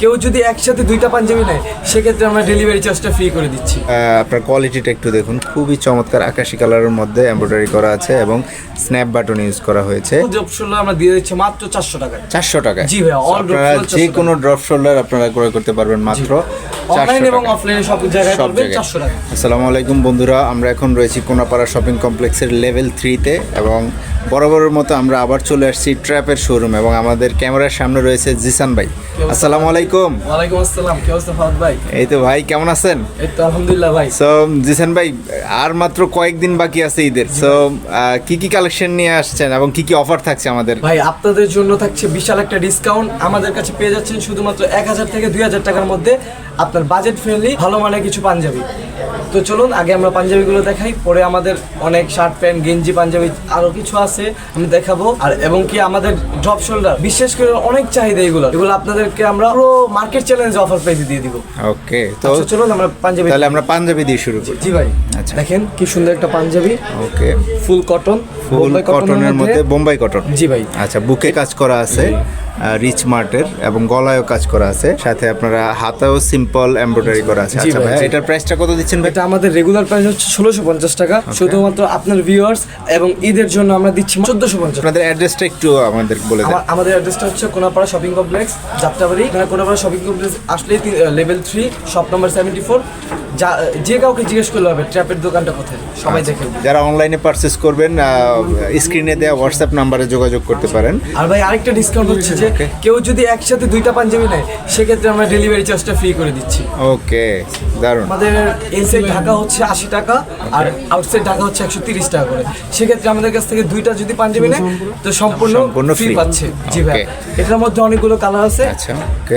কেউ যদি একসাথে দুইটা পাঞ্জাবি নেয় সেক্ষেত্রে আমরা ডেলিভারি চার্জটা ফ্রি করে দিচ্ছি। আপনার কোয়ালিটিটা একটু দেখুন। খুবই চমৎকার আকাশি কালারের মধ্যে এমব্রয়ডারি করা আছে এবং স্ন্যাপ বাটন ইউজ করা হয়েছে। ড্রপ শোল্ডার আমরা দিয়ে দিচ্ছি মাত্র চারশো টাকায়। চারশো টাকা জি all drop আপনারা যে কোনো ড্রপ শোল্ডার আপনারা ক্রয় করতে পারবেন মাত্র অনলাইন এবং টাকা অফলাইনে সব জায়গায় সব জায়গায়। আসসালামু আলাইকুম বন্ধুরা আমরা এখন রয়েছি কোনাপাড়া শপিং কমপ্লেক্সের লেভেল থ্রিতে এবং বরাবরের মতো আমরা আবার চলে আসছি ট্র্যাপের শোরুম এবং আমাদের ক্যামেরার সামনে রয়েছে জিসান ভাই। আসসালামু আলাইকুম। ওয়ালাইকুম আসসালাম কি অবস্থা ফাহাদ ভাই? এই তো ভাই কেমন আছেন? এই তো আলহামদুলিল্লাহ ভাই। সো জিসান ভাই আর মাত্র কয়েকদিন বাকি আছে ঈদের। সো কি কি কালেকশন নিয়ে আসছেন এবং কি কি অফার থাকছে আমাদের? ভাই আপনাদের জন্য থাকছে বিশাল একটা ডিসকাউন্ট আমাদের কাছে পেয়ে যাচ্ছেন শুধুমাত্র এক হাজার থেকে দুই হাজার টাকার মধ্যে আপনার বাজেট ফ্রেন্ডলি ভালো মানের কিছু পাঞ্জাবি। তো চলুন আগে আমরা পাঞ্জাবিগুলো দেখাই। পরে আমাদের অনেক শার্ট প্যান্ট গেঞ্জি পাঞ্জাবি আরও কিছু আছে। আমি দেখাবো। আর এবং কি আমাদের ড্রপ শোল্ডার বিশেষ করে অনেক চাহিদা এগুলো। এগুলো আপনাদেরকে আমরা পুরো মার্কেট চ্যালেঞ্জ অফার প্রাইসে দিয়ে দিব। ওকে তো তো চলুন আমরা পাঞ্জাবি তাহলে আমরা পাঞ্জাবি দিয়ে শুরু করি। জি ভাই। আচ্ছা। দেখেন কি সুন্দর একটা পাঞ্জাবি। ওকে ফুল কটন ফুল কটনের মধ্যে বোম্বাই কটন। জি ভাই। আচ্ছা বুকে কাজ করা আছে রিচ মার্টের এবং গলায়ও কাজ করা আছে সাথে আপনারা হাতেও সিম্পল এমব্রয়ডারি করা আছে। আচ্ছা ভাই, এটার প্রাইসটা কত দিচ্ছেন ভাই? এটা আমাদের রেগুলার প্রাইস হচ্ছে ষোলোশো পঞ্চাশ টাকা শুধুমাত্র আপনার ভিউয়ার্স এবং ঈদের জন্য আমরা দিচ্ছি চোদ্দশো পঞ্চাশ আপনাদের অ্যাড্রেসটা একটু আমাদের বলে দেন। আমাদের অ্যাড্রেসটা হচ্ছে Konapara shopping complex Jatrabari. Konapara shopping complex আসলে level three shop number seventy four যা যে কাউকে জিজ্ঞেস করলে হবে ট্র্যাপের দোকানটা কোথায়? সবাই দেখে যারা অনলাইনে পারচেস করবেন স্ক্রিনে দেওয়া হোয়াটসঅ্যাপ নাম্বারে যোগাযোগ করতে পারেন। আর ভাই আরেকটা ডিসকাউন্ট হচ্ছে যে কেউ যদি একসাথে দুইটা পাঞ্জাবি নেয় সেক্ষেত্রে আমরা ডেলিভারি চার্জটা ফ্রি করে দিচ্ছি। ওকে দারুণ। আমাদের ইনসাইড ঢাকা হচ্ছে আশি টাকা আর আউটসাইড ঢাকা হচ্ছে একশো তিরিশ টাকা করে। সেক্ষেত্রে আমাদের কাছ থেকে দুইটা যদি পাঞ্জাবি নেয় তো সম্পূর্ণ সম্পূর্ণ ফ্রি পাচ্ছে। জি ভাই. এটার মধ্যে অনেকগুলো কালার আছে। আচ্ছা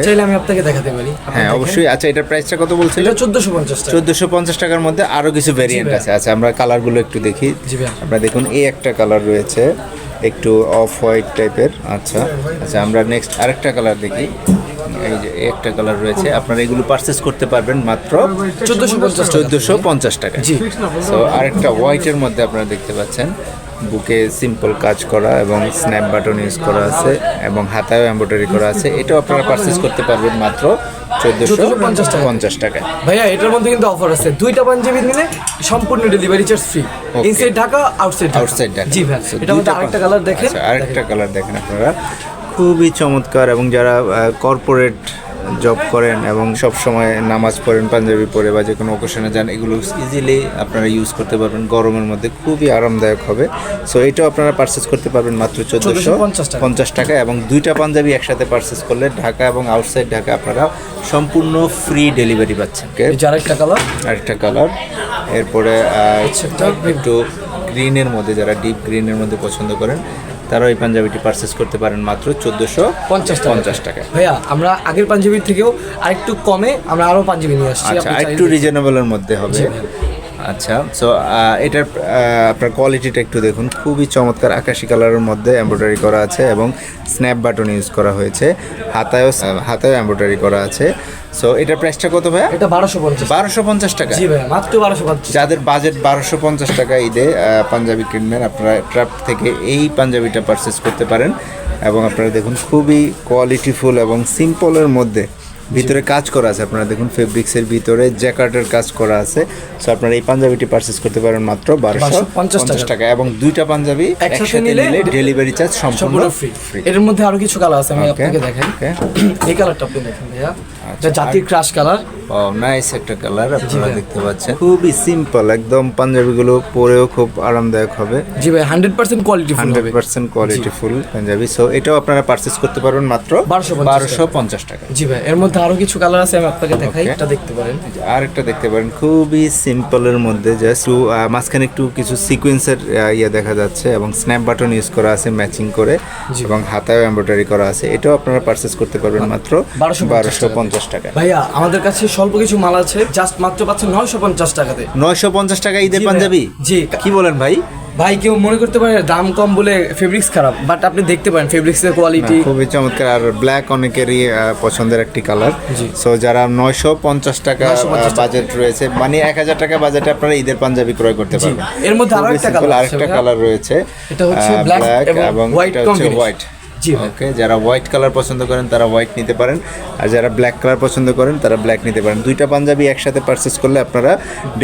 চাইলে আমি আপনাকে দেখাতে পারি। হ্যাঁ অবশ্যই। আচ্ছা এটার প্রাইসটা কত বলছিলেন? এটা চোদ্দশো পঞ্চাশ টাকা। চোদ্দোশো পঞ্চাশ টাকার মধ্যে আরও কিছু ভেরিয়েন্ট ভাইয়া। আছে। আচ্ছা আমরা কালারগুলো একটু দেখি। আপনারা দেখুন এই একটা কালার রয়েছে একটু অফ হোয়াইট টাইপের আচ্ছা আচ্ছা আমরা নেক্সট আরেকটা কালার দেখি। এই যে একটা কালার রয়েছে। আপনারা এগুলো পারচেস করতে পারবেন মাত্র চোদ্দশো পঞ্চাশ চোদ্দোশো পঞ্চাশ টাকা জি। তো আরেকটা হোয়াইটের মধ্যে আপনারা দেখতে পাচ্ছেন। বুকে সিম্পল কাজ করা এবং স্ন্যাপ বাটন ইউজ করা আছে এবং হাতায়ও এমব্রয়ডারি করা আছে। এটাও আপনারা পারচেস করতে পারবেন মাত্র চোদ্দোশো 1450 টাকা। পঞ্চাশ টাকায়। ভাইয়া এটার মধ্যে কিন্তু অফার আছে। দুইটা পাঞ্জাবি নিলে সম্পূর্ণ delivery charge free inside Dhaka outside outside Dhaka. জি ভাই এটা মধ্যে আরেকটা কালার দেখেন। আচ্ছা, আরেকটা কালার দেখেন আপনারা। খুবই চমৎকার এবং যারা কর্পোরেট জব করেন এবং সব সময় নামাজ পড়েন পাঞ্জাবি পরে বা যে কোনো অকেশনে যান এগুলো ইজিলি আপনারা ইউজ করতে পারবেন। গরমের মধ্যে খুবই আরামদায়ক হবে। সো এটাও আপনারা পারচেস করতে পারবেন মাত্র চোদ্দোশো 1450 পঞ্চাশ টাকা। এবং দুইটা পাঞ্জাবি একসাথে পারচেস করলে ঢাকা এবং আউটসাইড ঢাকা আপনারা সম্পূর্ণ ফ্রি ডেলিভারি পাচ্ছেন। আরেকটা কালার আরেকটা কালার এরপরে একটু গ্রিনের মধ্যে যারা ডিপ গ্রিনের মধ্যে পছন্দ করেন তারাও এই পাঞ্জাবিটি পারচেস করতে পারেন মাত্র চোদ্দোশো পঞ্চাশ পঞ্চাশ টাকা। ভাইয়া আমরা আগের পাঞ্জাবির থেকেও আরেকটু কমে আমরা আরও পাঞ্জাবি নিয়ে আসছি। আচ্ছা একটু রিজনেবলের মধ্যে হবে। আচ্ছা সো এটার আপনার কোয়ালিটিটা একটু দেখুন। খুবই চমৎকার আকাশি কালারের মধ্যে এমব্রয়ডারি করা আছে এবং স্ন্যাপ বাটন ইউজ করা হয়েছে। হাতায়ও হাতায়ও এমব্রয়ডারি করা আছে। সো এটার প্রাইসটা কত ভাইয়া? এটা বারোশো পঞ্চাশ। বারোশো পঞ্চাশ টাকা। জি ভাইয়া মাত্র বারোশো পঞ্চাশ। যাদের বাজেট বারোশো পঞ্চাশ টাকা ঈদে পাঞ্জাবি কিনবেন আপনারা ট্রাপ থেকে এই পাঞ্জাবিটা পারচেস করতে পারেন। এবং আপনারা দেখুন খুবই কোয়ালিটিফুল এবং সিম্পলের মধ্যে ভিতরে কাজ করা আছে। আপনারা দেখুন ফেব্রিক্সের ভিতরে জ্যাকার্টের কাজ করা আছে। সো আপনারা এই পাঞ্জাবিটি পারচেস করতে পারেন মাত্র বারোশো 1250 পঞ্চাশ টাকা। এবং দুইটা পাঞ্জাবি একসাথে নিলে ডেলিভারি চার্জ সম্পূর্ণ ফ্রি এর মধ্যে আরও কিছু কালার আছে আমি আপনাকে দেখাই। এই কালারটা আপনি দেখেন ভাইয়া। আচ্ছা, এটা ক্রাশ কালার ও নাইস একটা কালার আপনারা দেখতে পাচ্ছেন। খুবই সিম্পল একদম পাঞ্জাবিগুলো পরেও খুব আরামদায়ক হবে। জি ভাই hundred percent quality full hundred হবে percent quality full panjabi. So এটাও আপনারা পারচেস করতে পারবেন মাত্র 1250 বারোশো পঞ্চাশ টাকা জি ভাই এর মধ্যে আরও কিছু কালার আছে আমি আপনাকে দেখাই এটা দেখতে পারেন। আর একটা দেখতে পারেন খুবই সিম্পলের মধ্যে জাস্ট মাঝখানে একটু কিছু সিকোয়েন্সের ইয়ে দেখা যাচ্ছে এবং স্ন্যাপ বাটন ইউজ করা আছে ম্যাচিং করে এবং হাতায় এমব্রয়ডারি করা আছে। এটাও আপনারা পারচেস করতে পারবেন মাত্র 1250 বারোশো পঞ্চাশ টাকা। ভাইয়া আমাদের কাছে স্বল্প কিছু মাল আছে জাস্ট মাত্র পাচ্ছেন নয়শো পঞ্চাশ টাকাতে। নয়শো পঞ্চাশ টাকা ঈদের পাঞ্জাবি? জি। কি বলেন ভাই? ভাই কেউ মনে করতে পারে দাম কম বলে ফেব্রিক্স খারাপ বাট আপনি দেখতে পারেন ফেব্রিক্সের কোয়ালিটি খুবই চমৎকার আর ব্ল্যাক অনেকেরই পছন্দের একটি কালার। সো যারা নয়শো পঞ্চাশ টাকা বাজেট রয়েছে মানে এক হাজার টাকা বাজেটে আপনারা ঈদের পাঞ্জাবি ক্রয় করতে। পারবেন। এর মধ্যে আরও একটা আরেকটা কালার রয়েছে। এটা হচ্ছে black এবং হোয়াইট হোয়াইট জি ওকে যারা হোয়াইট কালার পছন্দ করেন তারা হোয়াইট নিতে পারেন। আর যারা ব্ল্যাক কালার পছন্দ করেন তারা ব্ল্যাক নিতে পারেন। দুইটা পাঞ্জাবি একসাথে পারচেস করলে আপনারা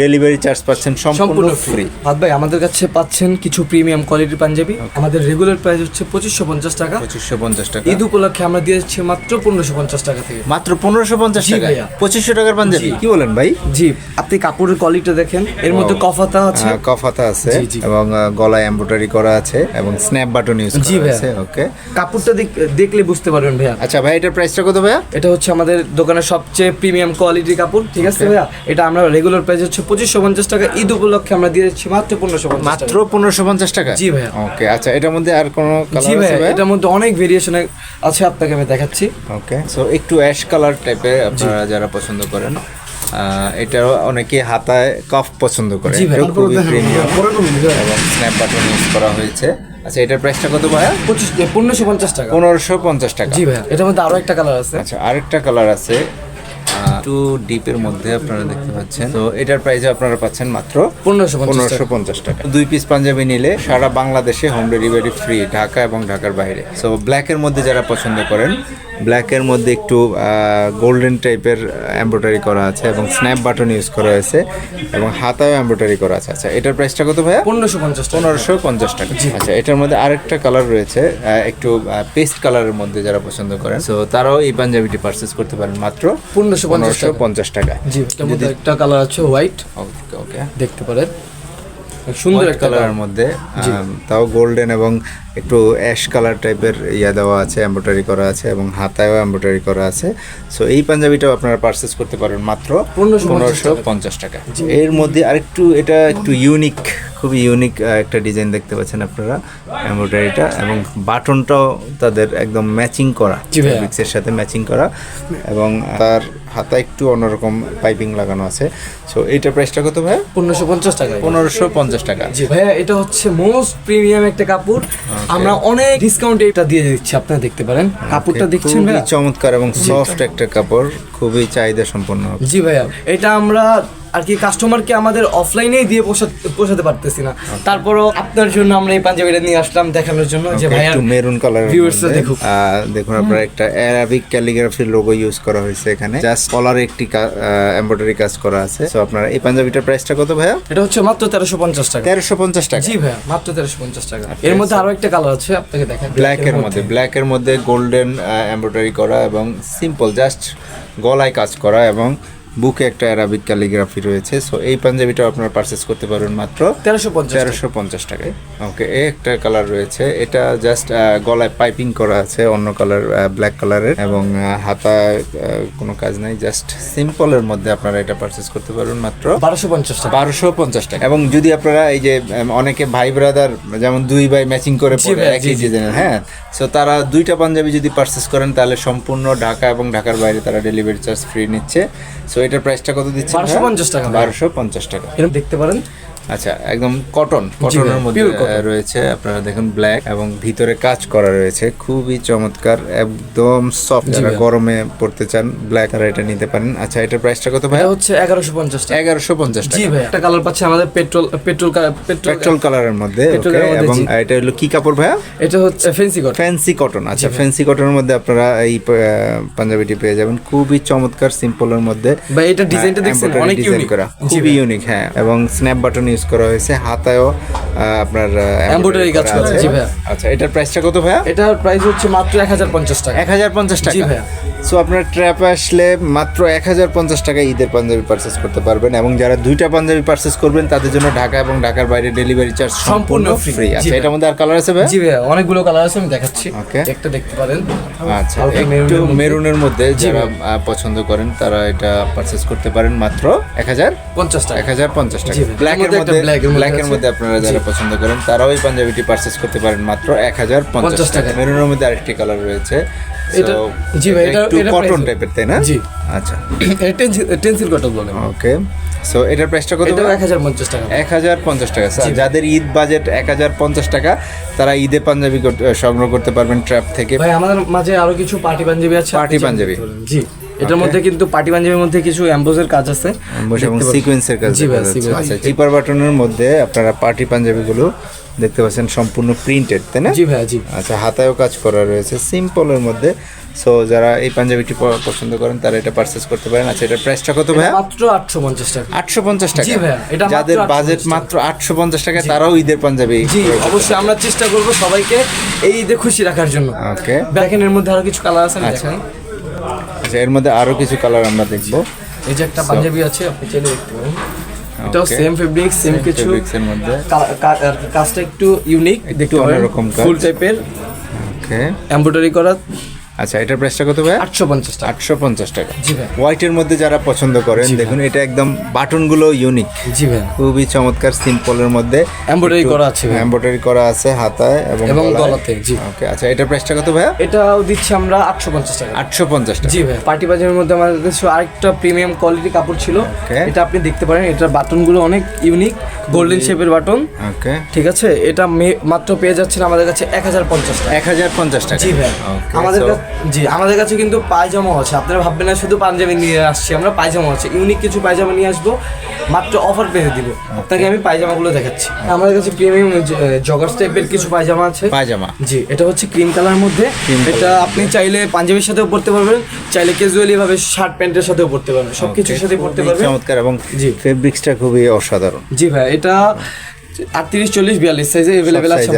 ডেলিভারি চার্জ পাচ্ছেন সম্পূর্ণ ফ্রি ভাত ভাই আমাদের কাছে পাচ্ছেন কিছু প্রিমিয়াম কোয়ালিটির পাঞ্জাবি। আমাদের রেগুলার প্রাইস হচ্ছে পঁচিশশো পঞ্চাশ টাকা। পঁচিশশো পঞ্চাশ টাকা। ঈদ উপলক্ষে আমরা দিয়ে দিচ্ছি মাত্র পনেরোশো পঞ্চাশ টাকা থেকে। মাত্র পনেরোশো পঞ্চাশ টাকা পঁচিশশো টাকার পাঞ্জাবি? কি বলেন ভাই? জি। আপনি কাপড়ের কোয়ালিটি দেখেন। এর মধ্যে কফাতা আছে। কফাতা আছে। এবং গলায় এমব্রয়ডারি করা আছে এবং স্ন্যাপ বাটন ইউজ করা আছে ওকে কাপড়টা দেখ- দেখলে বুঝতে পারবেন ভাইয়া। আচ্ছা ভাই এটার প্রাইসটা কত ভাইয়া? এটা হচ্ছে আমাদের দোকানের সবচেয়ে প্রিমিয়াম কোয়ালিটির কাপড় ঠিক আছে ভাইয়া? এটা আমরা রেগুলার প্রাইস হচ্ছে পঁচিশশো পঞ্চাশ টাকা। ঈদ উপলক্ষে আমরা দিয়ে দিচ্ছি মাত্র পনেরোশো মাত্র পনেরোশো পঞ্চাশ টাকা? জি ভাইয়া। ওকে আচ্ছা এটার মধ্যে আর কোনো জি কালার আছে ভাইয়া? ভাইয়া এটার মধ্যে অনেক ভেরিয়েশন আছে আপনাকে আমি দেখাচ্ছি। ওকে সো একটু অ্যাশ কালার টাইপের আপনারা যারা পছন্দ করেন আহ, এটাও অনেকে হাতায় কফ পছন্দ করে। জি খুবই প্রিমিয়াম এবং স্ন্যাপ বাটন ইউজ করা হয়েছে। আচ্ছা এটার প্রাইসটা কত ভাইয়া? পঁচিশ পনেরোশো পঞ্চাশ টাকা। পনেরোশো পঞ্চাশ টাকা। জি ভাইয়া এটার মধ্যে আরও একটা কালার আছে। আচ্ছা আরেকটা কালার আছে। একটু ডিপের মধ্যে আপনারা দেখতে পাচ্ছেন। তো এটার প্রাইসে আপনারা পাচ্ছেন মাত্র পনেরোশো পঞ্চাশ পনেরোশো পঞ্চাস টাকা। দুই পিস পাঞ্জাবি নিলে সারা বাংলাদেশে হোম ডেলিভারি ফ্রি ঢাকা এবং ঢাকার বাইরে। সো ব্ল্যাকের মধ্যে যারা পছন্দ করেন ব্ল্যাকের মধ্যে একটু গোল্ডেন টাইপের এমব্রয়ডারি করা আছে এবং স্ন্যাপ বাটন ইউজ করা হয়েছে এবং হাতাও এমব্রয়ডারি করা আছে। আচ্ছা এটার প্রাইসটা কত ভাইয়া? পনেরোশো পঞ্চাশ পনেরোশো পঞ্চাশ টাকা। আচ্ছা এটার মধ্যে আরেকটা কালার রয়েছে একটু পেস্ট কালারের মধ্যে যারা পছন্দ করেন। তো তারাও এই পাঞ্জাবিটি পারচেস করতে পারেন মাত্র পনেরোশো পঞ্চাশ পনেরোশো টাকা পঞ্চাশ টাকা। জি এটার মধ্যে একটা কালার আছে হোয়াইট ওকে ওকে। দেখতে পারেন। সুন্দর সুন্দর একটা কালারের মধ্যে তাও গোল্ডেন এবং একটু অ্যাশ কালার টাইপের ইয়া দেওয়া আছে এমব্রয়ডারি করা আছে এবং হাতায়ও এমব্রয়ডারি করা আছে। সো এই পাঞ্জাবিটাও আপনারা পারচেস করতে পারেন মাত্র 1550 পনেরোশো পঞ্চাশ টাকা। এর মধ্যে আরেকটু এটা একটু ইউনিক খুবই ইউনিক একটা ডিজাইন দেখতে পাচ্ছেন আপনারা এমব্রয়ডারিটা এবং বাটনটাও তাদের একদম ম্যাচিং করা। ফেব্রিক্সের সাথে ম্যাচিং করা এবং তার হাতা একটু অন্যরকম পাইপিং লাগানো আছে। সো এইটার প্রাইসটা কত ভাই পনেরোশো পঞ্চাশ টাকা। পনেরোশো পঞ্চাশ টাকা। জি ভাইয়া এটা হচ্ছে মোস্ট প্রিমিয়াম একটা কাপড়। আমরা অনেক ডিসকাউন্ট এটা দিয়ে দিচ্ছি আপনারা দেখতে পারেন। কাপড়টা দেখছেন ভাই চমৎকার এবং সফট একটা কাপড় খুবই চাহিদা সম্পন্ন জি ভাইয়া। এটা আমরা আর কি কাস্টমারকে আমাদের অফলাইনেই দিয়ে পোষাতে পোষাতে পারতেছি না। তারপরও আপনার জন্য আমরা এই পাঞ্জাবিটা নিয়ে আসলাম দেখানোর জন্য যে ভাই একটু মেরুন কালার দেখুক। দেখুন আপনার একটা অ্যারাবিক ক্যালিগ্রাফির লোগো ইউজ করা হয়েছে এখানে। জাস্ট কলারে একটি এমব্রয়ডারি কাজ করা আছে। তো আপনারা এই পাঞ্জাবিটার প্রাইসটা কত ভাইয়া? এটা হচ্ছে মাত্র তেরোশো পঞ্চাশ টাকা। তেরোশো পঞ্চাশ টাকা। জি ভাইয়া মাত্র তেরোশো পঞ্চাশ টাকা। এর মধ্যে আরও একটা কালার আছে আপনাকে দেখেন ব্ল্যাক এর মধ্যে। ব্ল্যাক এর মধ্যে গোল্ডেন এমব্রয়ডারি করা এবং সিম্পল জাস্ট গলায় কাজ করা এবং বুকে একটা অ্যারাবিক ক্যালিগ্রাফি রয়েছে। সো এই পাঞ্জাবিটা আপনারা পারচেস করতে পারবেন মাত্র তেরোশো পঞ্চাশ তেরোশো পঞ্চাশ টাকায়। ওকে এই একটা কালার রয়েছে। এটা জাস্ট গলায় পাইপিং করা আছে অন্য কালার ব্ল্যাক কালারের এবং হাতা কোনো কাজ নাই। জাস্ট সিম্পলের মধ্যে আপনারা এটা পারচেস করতে পারবেন মাত্র বারোশো পঞ্চাশ টাকা। বারোশো পঞ্চাশ টাকা। এবং যদি আপনারা এই যে অনেকে ভাই ব্রাদার যেমন দুই ভাই ম্যাচিং করে পরে একই। ডিজাইনের হ্যাঁ? সো তারা দুইটা পাঞ্জাবি যদি পারচেস করেন তাহলে সম্পূর্ণ ঢাকা এবং ঢাকার বাইরে তারা ডেলিভারি চার্জ ফ্রি নিচ্ছে। সো এটার প্রাইসটা কত দিচ্ছে 1250 টাকা। বারোশো পঞ্চাশ টাকা। এরকম দেখতে পারেন। আচ্ছা একদম কটন কটনের মধ্যে রয়েছে। আপনারা দেখুন ব্ল্যাক এবং ভিতরে কাজ করা রয়েছে। খুবই চমৎকার একদম সফট যারা গরমে পড়তে চান ব্ল্যাক আর এটা নিতে পারেন। আচ্ছা এটার প্রাইসটা কত ভাই? হচ্ছে এগারোশো পঞ্চাশ টাকা। এগারোশো পঞ্চাশ জি ভাই একটা কালার পাচ্ছে আমাদের পেট্রোল পেট্রোল পেট্রোল পেট্রোল কালারের মধ্যে এবং এটা হলো কি কাপড় ভাইয়া? এটা হচ্ছে ফ্যান্সি কটন ফ্যান্সি কটন আচ্ছা ফ্যান্সি কটনের মধ্যে আপনারা এই পাঞ্জাবিটি পেয়ে যাবেন। খুবই চমৎকার সিম্পলের মধ্যে ভাই এটা ডিজাইনটা দেখছেন? embroidery অনেক ইউনিক করা। খুবই ইউনিক হ্যাঁ এবং স্ন্যাপ বাটন ইউজ করা হয়েছে হাতায়ও আপনার এমব্রয়ডারি কাজ করা, আছে। জি ভাইয়া। আচ্ছা এটার প্রাইসটা কত ভাইয়া এটার প্রাইস হচ্ছে মাত্র এক হাজার পঞ্চাশ টাকা এক হাজার পঞ্চাশ জি ভাই ভাইয়া। সো আপনার ট্র্যাপে আসলে মাত্র এক হাজার পঞ্চাশ টাকা ঈদের পাঞ্জাবি পারচেস করতে পারবেন এবং যারা দুইটা পাঞ্জাবি পারচেস করবেন তাদের জন্য ঢাকা এবং ঢাকার বাইরে ডেলিভারি চার্জ সম্পূর্ণ ফ্রি আচ্ছা এটার মধ্যে আর কালার আছে ভাই? জি ভাইয়া অনেকগুলো কালার আছে আমি দেখাচ্ছি। Okay. একটা দেখতে পারেন। আচ্ছা একটু মেরুনের মধ্যে। যারা পছন্দ করেন তারা এটা পারচেস করতে পারেন মাত্র এক হাজার পঞ্চাশ টাকা। এক হাজার পঞ্চাশ টাকা। ভাই। ব্ল্যাকের এর মধ্যে ব্ল্যাকের মধ্যে আপনারা যারা পছন্দ করেন তারাও এই পাঞ্জাবিটি পারচেস করতে পারেন মাত্র এক হাজার পঞ্চাশ 50 টাকা। টাকা। মেরুনের মধ্যে আরেকটি কালার রয়েছে। এটা- জি ভাই, এটা এটা- কটন টাইপের তাই না? জি। আচ্ছা। টেন্সিল কটন বলে। ওকে সো এটার প্রাইসটা কত এক হাজার পঞ্চাশ টাকা। এক হাজার পঞ্চাশ টাকা। স্যার যাদের ঈদ বাজেট এক হাজার পঞ্চাশ টাকা তারা ঈদে পাঞ্জাবি সংগ্রহ করতে পারবেন ট্র্যাপ থেকে। ভাই আমাদের মাঝে আরও কিছু পার্টি পাঞ্জাবি আছে। আপনি পাঞ্জাবি। জি। এটার মধ্যে কিন্তু পার্টি পাঞ্জাবির মধ্যে কিছু অ্যাম্বোজের কাজ আছে। বসে এবং সিকোয়েন্সের কাজ জি দেখা ভাই, যাচ্ছে। sequence। আচ্ছা চিপার বাটনের মধ্যে আপনারা পার্টি পাঞ্জাবিগুলো দেখতে পাচ্ছেন সম্পূর্ণ প্রিন্টেড তাই না? জি ভাইয়া জি। আচ্ছা হাতায়ও কাজ করা রয়েছে সিম্পলের মধ্যে। সো যারা এই পাঞ্জাবিটি পছন্দ করেন তারা এটা পারচেস করতে পারেন। আচ্ছা এটার প্রাইসটা কত ভাইয়া? মাত্র আটশো পঞ্চাশ টাকা। আটশো পঞ্চাশ টাকা। জি ভাইয়া, এটা যাদের বাজেট মাত্র আটশো পঞ্চাশ টাকা তারাও ঈদের পাঞ্জাবি জি অবশ্যই আমরা চেষ্টা করব সবাইকে এই ঈদে খুশি রাখার জন্য। ওকে দেখেন এর মধ্যে আরও কিছু কালার আছে আচ্ছা। আচ্ছা এর মধ্যে আরও কিছু কালার আমরা দেখব। এই যে একটা পাঞ্জাবি আছে আপনি চাইলে দেখতে পারেন এটাও সেম ফেব্রিক সেম কিছু। মধ্যে। কাজটা একটু ইউনিক দেখতে অন্যরকম কাজ। ফুল টাইপের ওকে এমব্রয়ডারি করা আচ্ছা এটার প্রাইসটা কত ভাইয়া? আটশো পঞ্চাশ টাকা। আটশো পঞ্চাশ টাকা। জি ভাই। হোয়াইটের মধ্যে যারা পছন্দ করেন দেখুন এটা একদম বাটনগুলো ইউনিক জি ভাই। খুবই চমৎকার সিম্পলের মধ্যে। এমব্রয়ডারি করা আছে ভাই। এমব্রয়ডারি করা আছে হাতায় এবং এবং গলাতে, জি। ওকে আচ্ছা এটার প্রাইসটা কত ভাইয়া? এটাও দিচ্ছি আমরা আটশো পঞ্চাশ টাকা। আটশো পঞ্চাশ টাকা। জি ভাই পার্টি বাজারের মধ্যে আমাদের কাছে আরেকটা প্রিমিয়াম কোয়ালিটি কাপড় ছিল. এটা আপনি দেখতে পারেন এটার বাটনগুলো অনেক ইউনিক গোল্ডেন শেপের বাটন। ওকে ঠিক আছে? এটা মাত্র পেয়ে যাচ্ছেন আমাদের কাছে এক হাজার পঞ্চাশ টাকা। এক হাজার পঞ্চাশ টাকা। জি ভাই। আমাদের কাছে জি আমাদের কাছে কিন্তু পায়জামা আছে। আপনারা ভাববেন না শুধু পাঞ্জাবি নিয়ে আসছি আমরা পায়জামা আছে। ইউনিক কিছু পায়জামা নিয়ে আসব মাত্র অফার পেয়ে দিব। আপনাকে আমি পায়জামাগুলো দেখাচ্ছি। আমাদের কাছে প্রিমিয়াম জগার্স টাইপের কিছু পায়জামা আছে। পায়জামা। জি এটা হচ্ছে ক্রিম কালার মধ্যে। এটা আপনি চাইলে পাঞ্জাবির সাথেও পরতে পারবেন চাইলে ক্যাজুয়ালি ভাবে শার্ট প্যান্টের সাথেও পরতে পারবেন সব কিছুর সাথে পরতে পারবেন। চমৎকার এবং জি। ফেব্রিক্সটা খুবই অসাধারণ। জি ভাই এটা আটত্রিশ চল্লিশ বিয়াল্লিশ সাইজে অ্যাভেলেবেল আছে।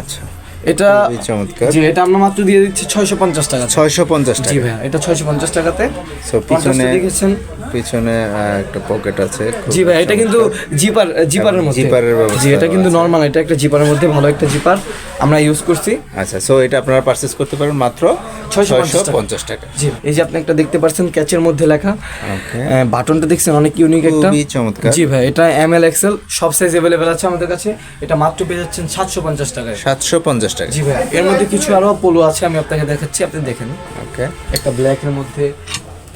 আচ্ছা। এটা চমৎকার। জি এটা আমরা মাত্র দিয়ে দিচ্ছি ছয়শো পঞ্চাশ টাকা ছয়শো পঞ্চাশ জি ভাই এটা ছয়শো পঞ্চাশ টাকাতে। সো পিছনে দেখেছেন? পিছনে একটা পকেট আছে। জি ভাই এটা কিন্তু জিপার জিপারের মধ্যে। জিপারের ব্যবস্থা জি এটা কিন্তু নর্মাল এটা একটা জিপারের মধ্যে ভালো একটা জিপার আমরা ইউজ করছি। আচ্ছা সো এটা আপনারা পারচেস করতে পারেন মাত্র 650 ছয়শো টাকা। টাকা। জি এই যে আপনি একটা দেখতে পাচ্ছেন ক্যাচের মধ্যে লেখা। বাটনটা দেখছেন অনেক ইউনিক একটা। খুবই চমৎকার। জি ভাই এটা এম এল এক্সেল সব সাইজ অ্যাভেলেবেল আছে আমাদের কাছে। এটা মাত্র পেয়ে যাচ্ছেন সাতশো পঞ্চাশ টাকায়। সাতশো পঞ্চাশ টাকা জি ভাই এর মধ্যে কিছু আরও পোলো আছে আমি আপনাকে দেখাচ্ছি আপনি দেখেন ওকে একটা ব্ল্যাক এর মধ্যে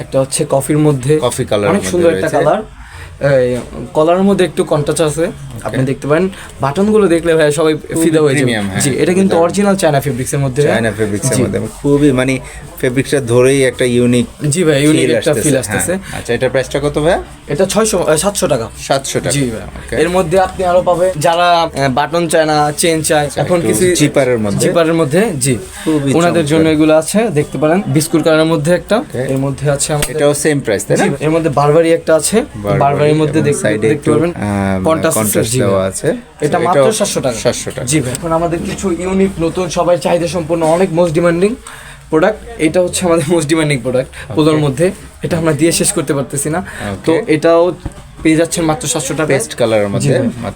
একটা হচ্ছে কফির মধ্যে। কফি কালার অনেক সুন্দর একটা রয়েছে। কালার কলারের মধ্যে একটু কন্ট্রাস্ট আছে। আপনি দেখতে পারেন। বাটনগুলো দেখলে ভাই সবাই ফিদা হয়ে যাবে। হ্যাঁ। জি এটা কিন্তু অরিজিনাল চায়না ফেব্রিক্স এর মধ্যে। চায়না ফেব্রিক্সের মধ্যে। খুবই মানে ফেব্রিক্সটা ধরেই একটা ইউনিক জি ভাই ইউনিক একটা ফিল আসতেছে। আচ্ছা এটার প্রাইসটা কত ভাই এটা ছয়শো সাতশো টাকা। সাতশো টাকা। জি ভাই। এর মধ্যে আপনি আরও পাবেন যারা বাটন চায় না চেন চায় এখন কিছু জিপারের মধ্যে। জিপারের মধ্যে জি। খুবই ওনাদের জন্য এগুলো আছে দেখতে পারেন। বিস্কুট কালারের মধ্যে একটা। এর মধ্যে আছে আমাদের এটাও সেম প্রাইস তাই না? এর মধ্যে বারবারি একটা আছে। বারবারির মধ্যে দেখতে সাইডে দেখতে পারবেন কন্ট্রাস্ট দেওয়া আছে। এটা মাত্র এটাও সাতশো টাকা। 700 টাকা। জি ভাই এখন আমাদের কিছু ইউনিক নতুন সবাই চাহিদা সম্পন্ন অনেক মোস্ট ডিমান্ডিং প্রোডাক্ট এটা হচ্ছে আমাদের মোস্ট ডিমান্ডিং প্রোডাক্ট পোলোর মধ্যে। এটা আমরা দিয়ে শেষ করতে পারতেছি না। তো এটাও পেয়ে যাচ্ছেন মাত্র সাতশো টাকা পেস্ট কালারের মধ্যে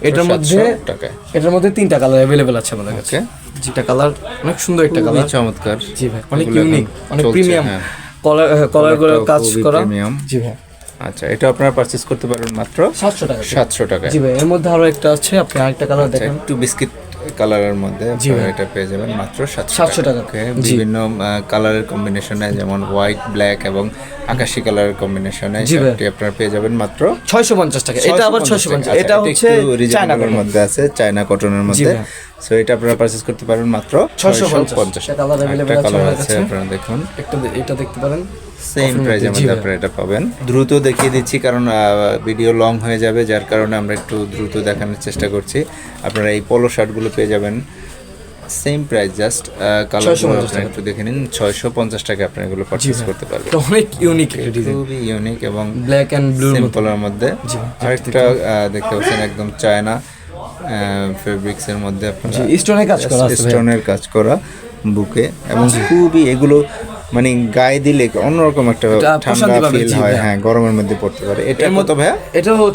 এটার মধ্যে 700 টাকায়। এটার মধ্যে তিনটা কালার অ্যাভেলেবেল আছে আমাদের কাছে। যেটা কালার অনেক সুন্দর একটা কালার চমৎকার। জি ভাই অনেক ইউনিক অনেক প্রিমিয়াম। কলার কলার কাজ করা। জি ভাই। আচ্ছা এটা আপনারা পারচেজ করতে পারবেন মাত্র সাতশো টাকা সাতশো টাকায়। জি ভাই এর মধ্যে আরও একটা আছে আপনি আরেকটা কালার দেখেন। একটু বিস্কিট কালারের মধ্যে আপনারা এটা পেয়ে যাবেন মাত্র 700 সাতশো টাকা। বিভিন্ন কালারের কম্বিনেশনে যেমন হোয়াইট ব্ল্যাক এবং আকাশি কালারের কম্বিনেশনে। শার্টটি আপনারা পেয়ে যাবেন মাত্র ছয়শো পঞ্চাশ টাকা। এটা আবার 650 ছয়শো পঞ্চাশ। আচ্ছা, এটা হচ্ছে চায়না মধ্যে আছে চায়না কটনের মধ্যে। সো এটা আপনারা পারচেজ করতে পারেন মাত্র 650 650 এটা colour available একটা আছে কালার আছে আপনারা দেখুন। একটা এটা দেখতে পারেন। সেম প্রাইজের মধ্যে। আপনারা এটা পাবেন। দ্রুত দেখিয়ে দিচ্ছি কারণ ভিডিও লং হয়ে যাবে যার কারণে আমরা একটু দ্রুত দেখানোর চেষ্টা করছি। আপনারা এই পোলো শার্টগুলো পেয়ে যাবেন। সেম প্রাইস জাস্ট কালারগুলো 650 আপনারা একটু দেখে নিন। ছয়শো পঞ্চাশ টাকা আপনারা এগুলো পারচেজ করতে পারবেন। অনেক ইউনিক ডিজাইন খুবই ইউনিক এবং ব্ল্যাক ব্লুর মধ্যে। সিম্পলের মধ্যে আরেকটা দেখতে পাচ্ছেন একদম চায়না ফেব্রিক্স এর মধ্যে আপনার স্টোনের কাজ করা স্টোনের কাজ করা বুকে এবং খুবই এগুলো মানে গায়ে দিলে অন্যরকম একটা এটা ঠান্ডা ফিল হয় হ্যাঁ গরমের মধ্যে পড়তে পারে। এটা কত ভাইয়া?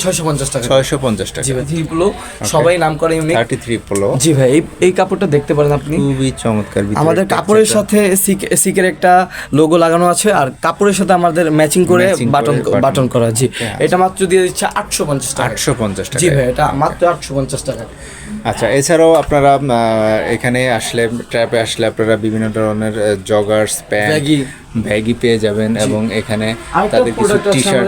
ছয়শো পঞ্চাশ টাকা। ছয়শো পঞ্চাশ টাকা। জি ভাই থ্রিপুলো সবাই নাম করে ইউনিক থার্টি থ্রি পোলো জি ভাই এই এই কাপড়টা দেখতে পারেন আপনি। খুবই চমৎকার আমাদের কাপড়ের সাথে সিকের একটা লোগো লাগানো আছে আর কাপড়ের সাথে আমাদের ম্যাচিং করে বাটন বাটন করা জি। আচ্ছা। এটা মাত্র দিয়ে দিচ্ছে আটশো পঞ্চাশ টাকা। আটশো পঞ্চাশ জি ভাই এটা মাত্র আটশো পঞ্চাশ টাকা। আচ্ছা এছাড়াও আপনারা এখানে আসলে ট্র্যাপে আসলে আপনারা বিভিন্ন ধরনের জগার্স প্যান্ট Baggy। ব্যাগি পেয়ে যাবেন এবং এখানে তাদের কিছু টি শার্ট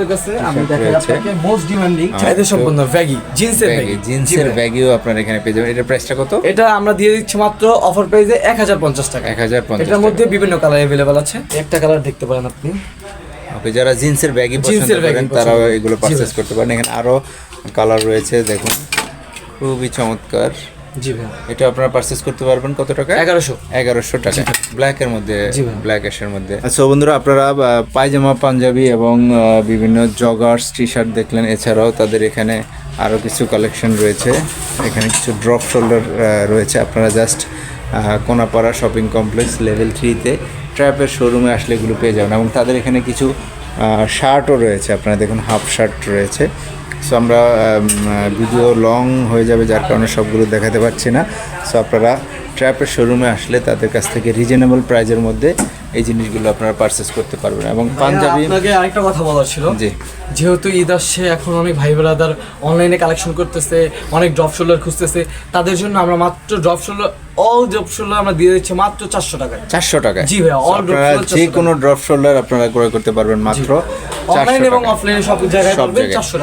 আমি দেখাই আপনাকে মোস্ট ডিমান্ডিং চাহিদা সম্পন্ন ভ্যাগি জিন্সের ব্যাগি জিন্সের ব্যাগিও আপনারা এখানে পেয়ে যাবেন। এটার প্রাইসটা কত? এটা আমরা দিয়ে দিচ্ছি মাত্র অফার প্রাইসে এক হাজার পঞ্চাশ টাকা। এক হাজার পঞ্চাশ এটার মধ্যে বিভিন্ন কালার অ্যাভেলেবল আছে। একটা কালার দেখতে পারেন আপনি। ওকে যারা জিন্সের ব্যাগি পছন্দ করেন তারাও এগুলো জি। পারচেস করতে পারেন। এখানে আরও কালার রয়েছে দেখুন। খুবই চমৎকার। জি ভাই। এটা আপনারা পারচেস করতে পারবেন কত টাকা? এগারোশো। এগারোশো টাকা। ব্ল্যাকের মধ্যে জি ভাই। ব্ল্যাক অ্যাশের মধ্যে। আচ্ছা বন্ধুরা আপনারা পায়জামা পাঞ্জাবি এবং বিভিন্ন জগার্স টি শার্ট দেখলেন। এছাড়াও তাদের এখানে আরও কিছু কালেকশন রয়েছে। এখানে কিছু ড্রপ শোল্ডার রয়েছে। আপনারা just Konapara shopping complex level থ্রিতে ট্র্যাপের শোরুমে আসলে এগুলো পেয়ে যাবেন। এবং তাদের এখানে কিছু শার্টও রয়েছে। আপনারা দেখুন হাফ শার্ট রয়েছে। সো আমরা ভিডিও লং হয়ে যাবে যার কারণে সবগুলো দেখাতে পারছি না। সো আপনারা ট্র্যাপের শোরুমে আসলে তাদের কাছ থেকে রিজনেবল প্রাইজের মধ্যে এই জিনিসগুলো আপনারা পারচেস করতে পারবেন। এবং পাঞ্জাবি আপনাকে আরেকটা কথা বলার ছিল। জি। যেহেতু ঈদ আসছে এখন অনেক ভাই ব্রাদার অনলাইনে কালেকশন করতেছে অনেক ড্রপ শোল্ডার খুঁজতেছে তাদের জন্য আমরা মাত্র drop shoulder all drop shoulder আমরা দিয়ে দিচ্ছি মাত্র চারশো টাকায়। চারশো টাকা জি ভাই আপনারা যে কোনো ড্রপ শোল্ডার আপনারা ক্রয় করতে পারবেন মাত্র অনলাইন এবং অফলাইনে সব জায়গায় সব জায়গায়। চারশো টাকা